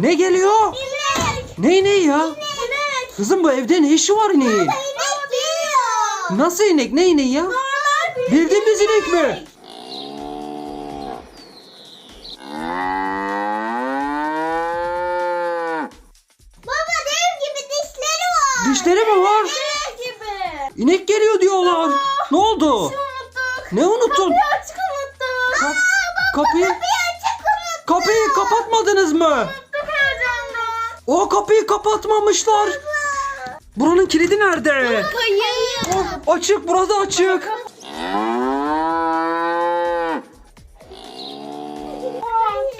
Ne geliyor? İnek. Ne ineği ya? İnek. Kızım bu evde ne işi var ineğin? İnek geliyor. Nasıl inek? Ne ineği ya? Normal Bildiğimiz inek mi? Baba dev gibi dişleri var. Dişleri mi var? Dev gibi. İnek geliyor diyorlar. Ne oldu? Unuttuk. Ne unuttun? Kapıyı açık unuttuk. Kap- kapıyı Kapıyı açık unuttuk. kapıyı kapatmadınız mı? Unuttuk heyecandan. O kapıyı kapatmamışlar. Buranın kilidi nerede? Oh, açık burada açık.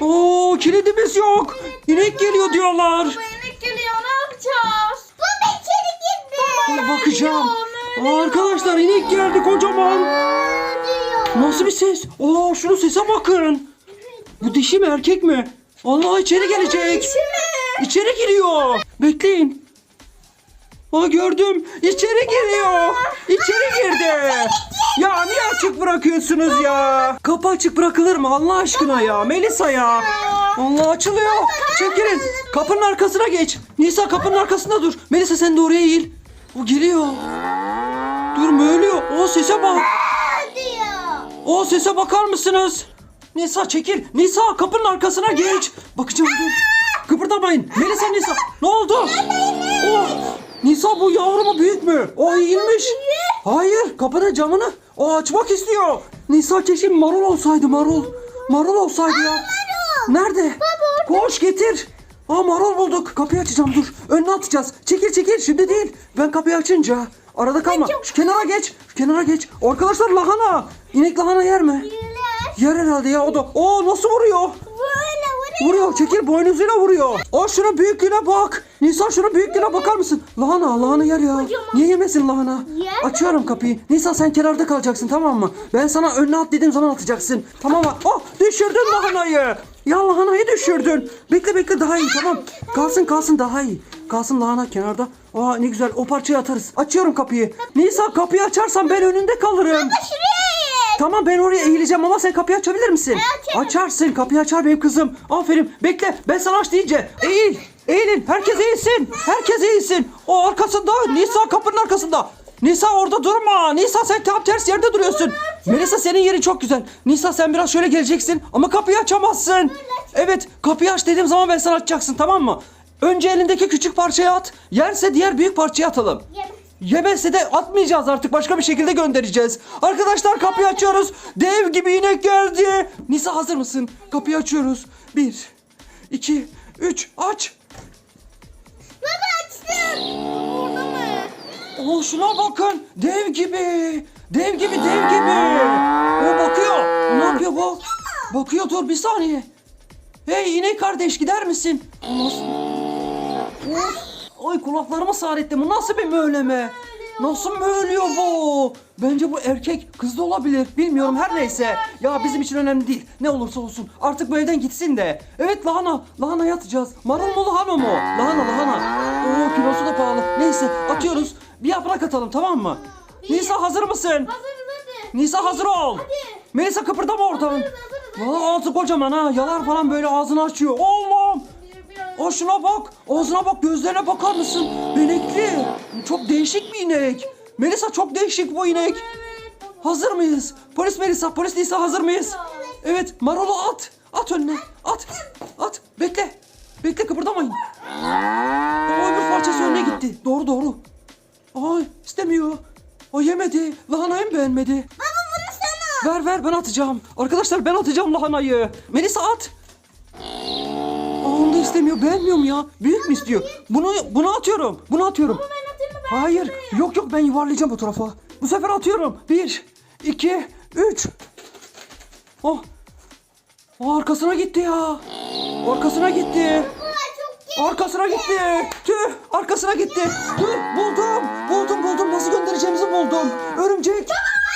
Oo kilidimiz yok. İnek geliyor diyorlar. Baba inek geliyor ne yapacağız? Baba içeri girdi. Bakacağım. Aa, arkadaşlar inek geldi kocaman. Nasıl bir ses? Oo şunun sese bakın. Bu dişi mi erkek mi? Allah içeri gelecek. İçeri giriyor. Bekleyin. Aa gördüm. İçeri giriyor. İçeri girdi. Ya niye açık bırakıyorsunuz ya? Kapı açık bırakılır mı Allah aşkına ya? Melisa ya. Allah açılıyor. Çekilin. Kapının arkasına geç. Nisa kapının arkasında dur. Melisa sen de oraya eğil. O geliyor. Dur ölüyor? O sese bak. O sese bakar mısınız? Nisa çekil. Nisa kapının arkasına geç. Bakacağım dur. Kıpırdamayın. Melisa Nisa. Ne oldu? Oh. Nisa bu yavru mu büyük mü? O eğilmiş. Hayır kapının camını o açmak istiyor. Nisa keşke marul olsaydı marul. Marul olsaydı ya. Nerede? Koş getir. Aa marul bulduk. Kapıyı açacağım dur. Önüne atacağız. Çekil çekil şimdi değil. Ben kapıyı açınca. Arada kalma. Şu kenara geç. Şu kenara geç. Arkadaşlar lahana. İnek lahana yer mi? Yer herhalde ya o da. Oo nasıl vuruyor? Vuruyor. Çekil boynuzuyla vuruyor. O şunun büyüklüğüne bak. Nisa şunun büyüklüğüne bakar mısın? Lahana lahana yer ya. Niye yemesin lahana? Açıyorum kapıyı. Nisa sen kenarda kalacaksın tamam mı? Ben sana önüne at dediğim zaman atacaksın. Tamam mı? Oh düşürdün lahanayı. Ya lahanayı düşürdün. Bekle bekle daha iyi tamam. Kalsın kalsın daha iyi. Kalsın lahana kenarda. Aa ne güzel o parçayı atarız. Açıyorum kapıyı. Nisa kapıyı açarsan ben önünde kalırım. Şuraya git. Tamam ben oraya eğileceğim ama sen kapıyı açabilir misin? açarım. Açarsın kapıyı açar benim kızım. Aferin bekle ben sana aç deyince eğil. Eğilin herkes eğilsin. Herkes eğilsin. O arkasında Nisa kapının arkasında. Nisa orada durma. Nisa sen tam ters yerde duruyorsun. Melisa senin yerin çok güzel. Nisa sen biraz şöyle geleceksin ama kapıyı açamazsın. Evet kapıyı aç dediğim zaman ben sana açacaksın tamam mı? Önce elindeki küçük parçayı at. Yerse diğer büyük parçayı atalım. Yemez. Yemezse de atmayacağız artık başka bir şekilde göndereceğiz. Arkadaşlar kapıyı açıyoruz. Dev gibi inek geldi. Nisa hazır mısın? Kapıyı açıyoruz. Bir, iki, üç aç. Baba açtım. Burada mı? Oo şuna bakın. Dev gibi. Dev gibi dev gibi. O bakıyor. Ne yapıyor bu? Bakıyor dur bir saniye. Hey inek kardeş gider misin? Nasıl? Of. Ay kulaklarıma sağretti. Bu nasıl bir möğleme? Nasıl möğlüyor bu? Bence bu erkek kız da olabilir. Bilmiyorum her neyse. Ya bizim için önemli değil. Ne olursa olsun. Artık bu evden gitsin de. Evet lahana. Lahana yatacağız. Marul mu lahana mı? o? Lahana lahana. Oo kilosu da pahalı. Neyse atıyoruz. Bir yaprak atalım tamam mı? Nisa hazır mısın? Hazırız hadi. Nisa hazır ol. Melisa kıpırdama oradan. Valla ağzı kocaman ha. Yalar falan böyle ağzını açıyor. Allah'ım. O şuna bak. Ağzına bak gözlerine bakar mısın? Benekli. Çok değişik bir inek. Melisa çok değişik bu inek. Hazır mıyız? Polis Melisa, polis Nisa hazır mıyız? Evet, marulu at. At önüne. At. At. Bekle. Bekle kıpırdamayın. O öbür parçası önüne gitti. Doğru doğru. Ay istemiyor. O yemedi. Lahanayı mı beğenmedi? Baba bunu sana. Ver ver ben atacağım. Arkadaşlar ben atacağım lahanayı. Melisa at. İstemiyor. Beğenmiyor mu ya? Büyük mü istiyor? Bunu bunu atıyorum. Bunu atıyorum. Ben atayım mı ben? Hayır. Yok yok ben yuvarlayacağım bu tarafa. Bu sefer atıyorum. Bir, iki, üç. Oh. Oh, arkasına gitti ya. Arkasına gitti. Baba çok iyi. Arkasına gitti. Tüh arkasına gitti. Tüh buldum. Buldum buldum. Nasıl göndereceğimizi buldum. Örümcek.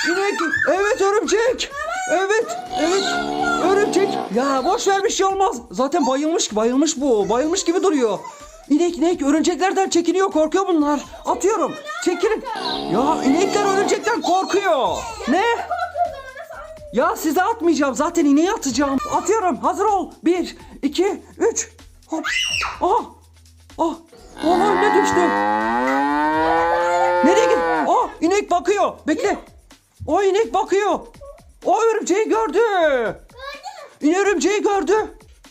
İnek. Evet örümcek. Evet. Evet. Örümcek. Ya boş ver bir şey olmaz. Zaten bayılmış bayılmış bu. Bayılmış gibi duruyor. İnek inek örümceklerden çekiniyor korkuyor bunlar. Atıyorum. Çekilin. Ya inekler örümcekten korkuyor. Ne? Ya size atmayacağım. Zaten ineği atacağım. Atıyorum. Hazır ol. Bir, iki, üç. Hop. Aha. Ah. Aha önüne düştü. Nereye git? Aa inek bakıyor. Bekle. O inek bakıyor. O örümceği gördü. İne örümceği gördü.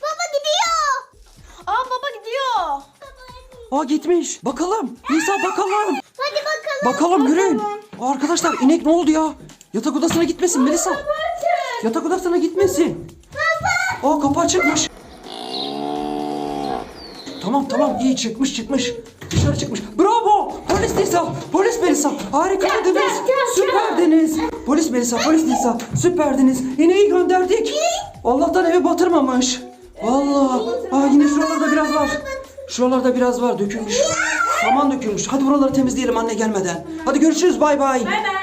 Baba gidiyor. Aa baba gidiyor. Aa gitmiş. Bakalım. Nisa bakalım. Hadi bakalım. Bakalım yürüyün. Arkadaşlar inek ne oldu ya? Yatak odasına gitmesin Melisa. Yatak odasına gitmesin. Aa kapı açıkmış. Tamam tamam iyi çıkmış çıkmış. Dışarı çıkmış. Bravo! Polis Nisa! Polis Melisa! Harikaydınız! Süperdiniz! Polis Melisa, polis Nisa! Süperdiniz! İneği gönderdik. Allah'tan evi batırmamış. Vallahi. Aa yine şuralarda biraz var. Şuralarda biraz var dökülmüş. Saman dökülmüş. Hadi buraları temizleyelim anne gelmeden. Hadi görüşürüz bay bay. Bay bay.